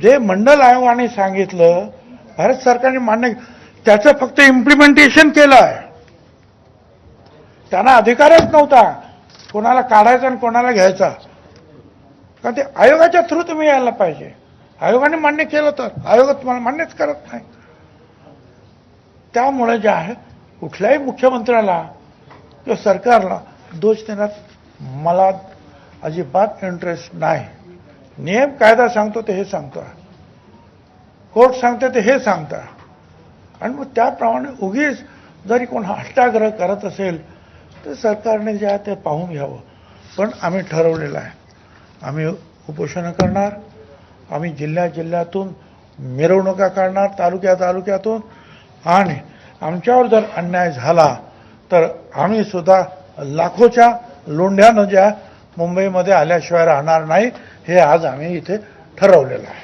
जे मंडल आयोगाने सांगितलं भारत सरकारने मान्य त्याचं फक्त इम्प्लिमेंटेशन केलं आहे त्यांना अधिकारच नव्हता. कोणाला काढायचा आणि कोणाला घ्यायचा. कारण ते आयोगाच्या थ्रू तुम्ही यायला पाहिजे. आयोगाने मान्य केलं तर. आयोग तुम्हाला मान्यच करत नाही. त्यामुळे जे आहे कुठल्याही मुख्यमंत्र्याला किंवा सरकारला दोष देण्यात मला अजिबात इंटरेस्ट नाही. नियम कायदा सांगतो ते हे सांगतो. कोर्ट सांगते ते हे सांगता. आणि मग त्याप्रमाणे उगीच जरी कोण हष्टाग्रह करत असेल तर सरकारने जे आहे ते पाहून घ्यावं. पण आम्ही ठरवलेलं आहे. आम्ही उपोषणं करणार. आम्ही जिल्ह्या जिल्ह्यातून मिरवणुका काढणार तालुक्या तालुक्यातून. आणि आमच्यावर जर अन्याय झाला तर आम्ही सुद्धा लाखोच्या लोंढ्यानं ज्या मुंबईमध्ये आल्याशिवाय राहणार नाही हे आज आम्ही इथे ठरवलेलं आहे.